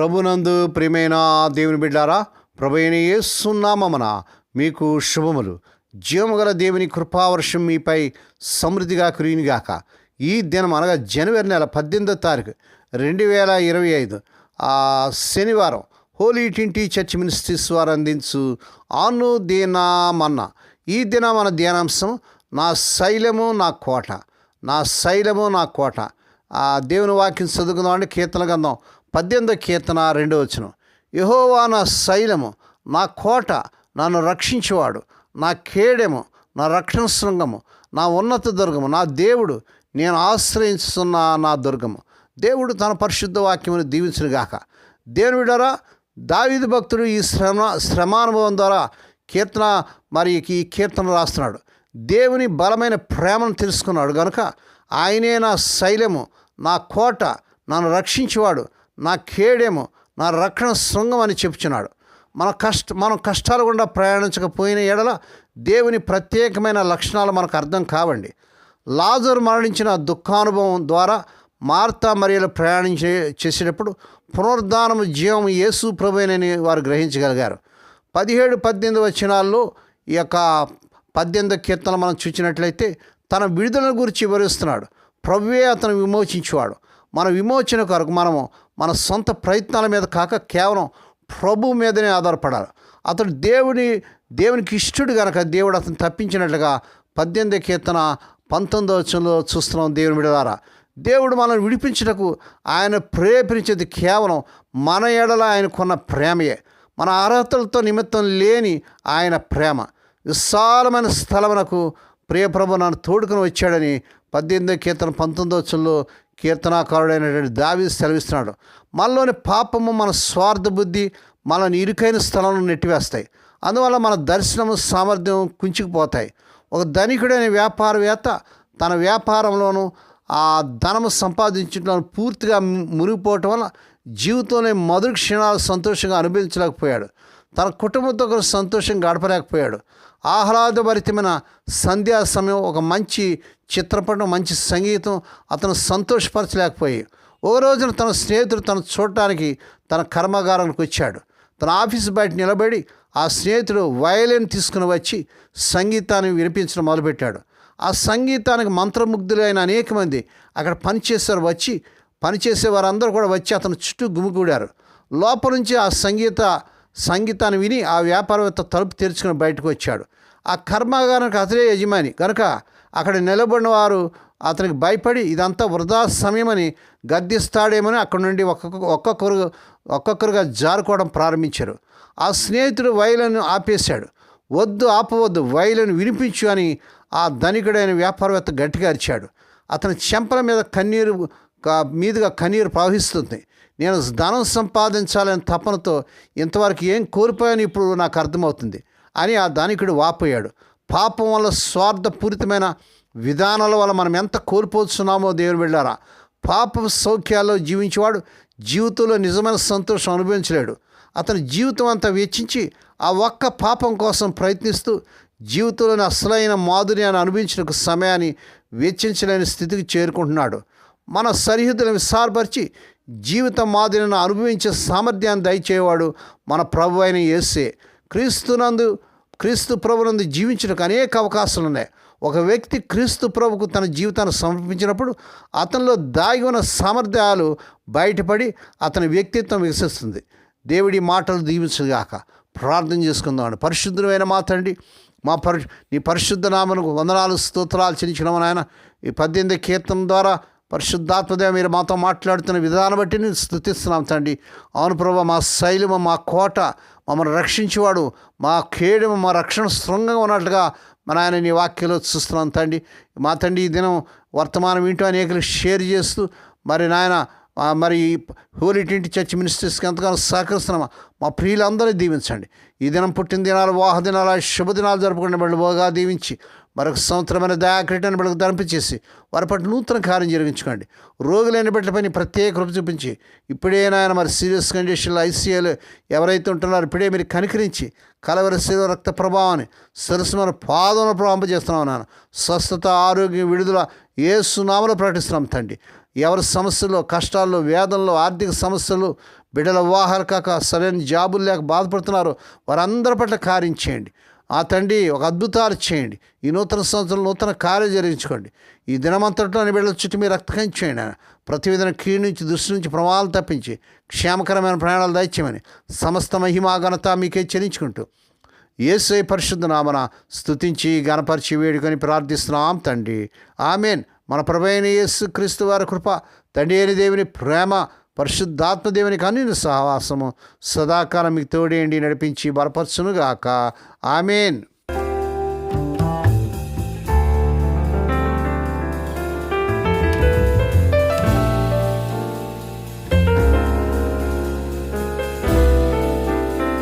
ప్రభునందు ప్రియమైన దేవుని బిడ్డారా ప్రభు ఏసున్నామన మీకు శుభములు. జీవముగల దేవుని కృపావర్షం మీపై సమృద్ధిగా కురియునిగాక ఈ దినం అనగా జనవరి నెల పద్దెనిమిదో తారీఖు రెండు వేల ఇరవై ఐదు శనివారం హోలీ టింటి చర్చ్ మినిస్ట్రీస్ వారు అందించు ఆను దీనామన్న. ఈ దిన మన ధ్యానాంశం నా శైలము నా కోట. నా శైలము నా కోట. దేవుని వాక్యం చదువుకుందాం అంటే కీర్తన గంధం పద్దెనిమిదో కీర్తన రెండో వచ్చిన యహోవా నా శైలము నా కోట నన్ను రక్షించేవాడు. నా కేడెము నా రక్షణ శృంగము నా ఉన్నత దుర్గము నా దేవుడు నేను ఆశ్రయించుతున్న నా దుర్గము. దేవుడు తన పరిశుద్ధ వాక్యమును దీవించునుగాక. దేవుని విడరా దావీదు భక్తుడు ఈ శ్రమ శ్రమానుభవం ద్వారా కీర్తన మరి ఈ కీర్తన రాస్తున్నాడు. దేవుని బలమైన ప్రేమను తెలుసుకున్నాడు కనుక ఆయనే నా శైలము నా కోట నన్ను రక్షించేవాడు. నా కేడేము నా రక్షణ శృంగం అని చెప్పుచున్నాడు. మన కష్ట మనం కష్టాలు గుండా ప్రయాణించకపోయిన ఎడల దేవుని ప్రత్యేకమైన లక్షణాలు మనకు అర్థం కావండి. లాజరు మరణించిన దుఃఖానుభవం ద్వారా మార్తా మరియలు ప్రయాణించే చేసేటప్పుడు పునరుద్ధానము జీవం యేసు ప్రభునని వారు గ్రహించగలిగారు. పదిహేడు పద్దెనిమిది వచనాల్లో ఈ యొక్క పద్దెనిమిది కీర్తన మనం చూసినట్లయితే తన విడుదల గురించి వివరిస్తున్నాడు. ప్రభువే అతను విమోచించేవాడు. మన విమోచన కొరకు మనము మన సొంత ప్రయత్నాల మీద కాక కేవలం ప్రభు మీదనే ఆధారపడాలి. అతడు దేవుని దేవునికి ఇష్టడు కనుక దేవుడు అతను తప్పించినట్లుగా పద్దెనిమిది కీర్తన పంతొమ్మిదో వచనంలో చూస్తున్నాం దేవుని విడదారా దేవుడు మనల్ని విడిపించుటకు ఆయన ప్రేరేపించేది కేవలం మన ఎడల ఆయనకున్న ప్రేమయే. మన అర్హతలతో నిమిత్తం లేని ఆయన ప్రేమ. విశాలమైన స్థలమునకు ప్రియప్రభు నన్ను తోడుకుని వచ్చాడని పద్దెనిమిదో కీర్తన పంతొమ్మిదో వచ్చంలో కీర్తనాకారుడైనటువంటి దావి సెలవిస్తున్నాడు. మనలోని పాపము మన స్వార్థ బుద్ధి మనల్ని ఇరుకైన స్థలంలో నెట్టివేస్తాయి. అందువల్ల మన దర్శనము సామర్థ్యం కుంచుకుపోతాయి. ఒక ధనికుడైన వ్యాపారవేత్త తన వ్యాపారంలోనూ ఆ ధనము సంపాదించడం పూర్తిగా మునిగిపోవటం వల్ల జీవితంలో మధుర క్షణాలు సంతోషంగా అనుభవించలేకపోయాడు. తన కుటుంబంతో కూడా సంతోషం గడపలేకపోయాడు. ఆహ్లాదభరితమైన సంధ్యా సమయం ఒక మంచి చిత్రపటం మంచి సంగీతం అతను సంతోషపరచలేకపోయి ఓ రోజున తన స్నేహితుడు తను చూడటానికి తన కర్మాగారానికి వచ్చాడు. తన ఆఫీస్ బయట నిలబడి ఆ స్నేహితుడు వయలిన్ తీసుకుని వచ్చి సంగీతాన్ని వినిపించడం మొదలుపెట్టాడు. ఆ సంగీతానికి మంత్రముగ్ధులైన అనేక మంది అక్కడ పనిచేసేవారు వచ్చి పనిచేసే వారందరూ కూడా వచ్చి అతను చుట్టూ గుమిగూడారు. లోపల నుంచి ఆ సంగీత సంగీతాన్ని విని ఆ వ్యాపారవేత్త తలుపు తెరుచుకుని బయటకు వచ్చాడు. ఆ కర్మాగారానికి అతడే యజమాని. కనుక అక్కడ నిలబడిన వారు అతనికి భయపడి ఇదంతా వృధా సమయమని గద్దిస్తాడేమని అక్కడ నుండి ఒక్కొక్క ఒక్కొక్కరు ఒక్కొక్కరుగా జారుకోవడం ప్రారంభించారు. ఆ స్నేహితుడు వైలను ఆపేశాడు. వద్దు ఆపవద్దు వైలను వినిపించు అని ఆ ధనికుడైన వ్యాపారవేత్త గట్టిగా అరిచాడు. అతని చెంపల మీద కన్నీరు మీదుగా కన్నీరు ప్రవహిస్తుంది. నేను ధనం సంపాదించాలని తపనతో ఇంతవరకు ఏం కోల్పోయాను ఇప్పుడు నాకు అర్థమవుతుంది. అని ఆ ధనికుడు వాపోయాడు. పాపం వల్ల స్వార్థపూరితమైన విధానాల వల్ల మనం ఎంత కోల్పోతున్నామో దేవుని వెళ్ళారా పాప సౌఖ్యాల్లో జీవించేవాడు జీవితంలో నిజమైన సంతోషం అనుభవించలేడు. అతని జీవితం అంతా వెచ్చించి ఆ ఒక్క పాపం కోసం ప్రయత్నిస్తూ జీవితంలోని అసలైన మాధుర్యాన్ని అనుభవించిన సమయాన్ని వెచ్చించలేని స్థితికి చేరుకుంటున్నాడు. మన సరిహద్దులను విసారపరిచి జీవిత మాదిరిని అనుభవించే సామర్థ్యాన్ని దయచేవాడు మన ప్రభు అయిన యేసే. క్రీస్తునందు క్రీస్తు ప్రభునందు జీవించడానికి అనేక అవకాశాలు ఉన్నాయి. ఒక వ్యక్తి క్రీస్తు ప్రభుకు తన జీవితాన్ని సమర్పించినప్పుడు అతనిలో దాగి ఉన్న సామర్థ్యాలు బయటపడి అతని వ్యక్తిత్వం వికసిస్తుంది. దేవుడి మాటలు దీవించగాక ప్రార్థన చేసుకుందాం పరిశుద్ధమైన మాతండి మా పరి నీ పరిశుద్ధ నామను వందనాలు స్తోత్రాలు చెల్లించడం నాయన. ఈ పద్దెనిమిది కీర్తన ద్వారా పరిశుద్ధాత్మదేవ మీరు మాతో మాట్లాడుతున్న విధానం బట్టి నేను స్థుతిస్తున్నాం తండ్రి. అవును ప్రభా మా శైలిమ మా కోట మమ్మల్ని రక్షించేవాడు. మా కేడము మా రక్షణ శృంగంగా ఉన్నట్లుగా మన ఆయన నీ వాక్యంలో చూస్తున్నాం తండ్రి. మా తండ్రి ఈ దినం వర్తమానం వింటూ అనేకలు షేర్ చేస్తూ మరి నాయన మరి ఈ హోలీ టింటి చర్చ్ మినిస్ట్రీస్కి ఎంతగానో సహకరిస్తున్నామా? మా ప్రియులందరినీ దీవించండి. ఈ దినం పుట్టిన దినాలు వాహ దినాలు శుభదినాలు జరుపుకునే వాళ్ళు బాగా దీవించి మరొక సంవత్సరమైన దయాక్రీటాన్ని బలకు ధరింపచేసి వారి పట్ల నూతన కార్యం జరిగించుకోండి. రోగులైన బిడ్డలపై పని ప్రత్యేక కృప చూపించి ఇప్పుడే నాయన మరి సీరియస్ కండిషన్లో ఐసీఏలు ఎవరైతే ఉంటున్నారో ఇప్పుడే మీరు కనికరించి కలవరి శరీర రక్త ప్రభావాన్ని సరస్సు మన పాదముల ప్రభావం నాన్న స్వస్థత ఆరోగ్యం విడుదల ఏ సునామలో ప్రకటిస్తున్నాం తండ్రి. ఎవరి సమస్యలు కష్టాల్లో వేదనలో ఆర్థిక సమస్యలు బిడ్డల వివాహాలు కాక సరైన జాబులు లేక బాధపడుతున్నారు వారందరి పట్ల కార్యం చేయండి. ఆ తండ్రి ఒక అద్భుతాలు చేయండి. ఈ నూతన సంవత్సరం నూతన కార్యం జరిగించుకోండి. ఈ దినమంతట్లో అని బిడ్డల చుట్టూ మీరు రక్తకం చేయండి ఆయన ప్రతి విధంగా కీడు నుంచి దృష్టి నుంచి ప్రమాదాలు తప్పించి క్షేమకరమైన ప్రయాణాలు దయచేయమని సమస్త మహిమా ఘనత మీకే చెల్లించుకుంటూ ఏసై పరిశుద్ధ నామన స్థుతించి గణపరిచి వేడుకొని ప్రార్థిస్తున్నాం తండ్రి. ఆమెన్. మన ప్రభైన యేసు క్రీస్తు వారి కృప తండ్రి అయిన దేవుని ప్రేమ పరిశుద్ధాత్మ దేవుని సహవాసము సదాకాలం మీకు తోడేయండి నడిపించి బలపరచునుగాక. ఆమెన్.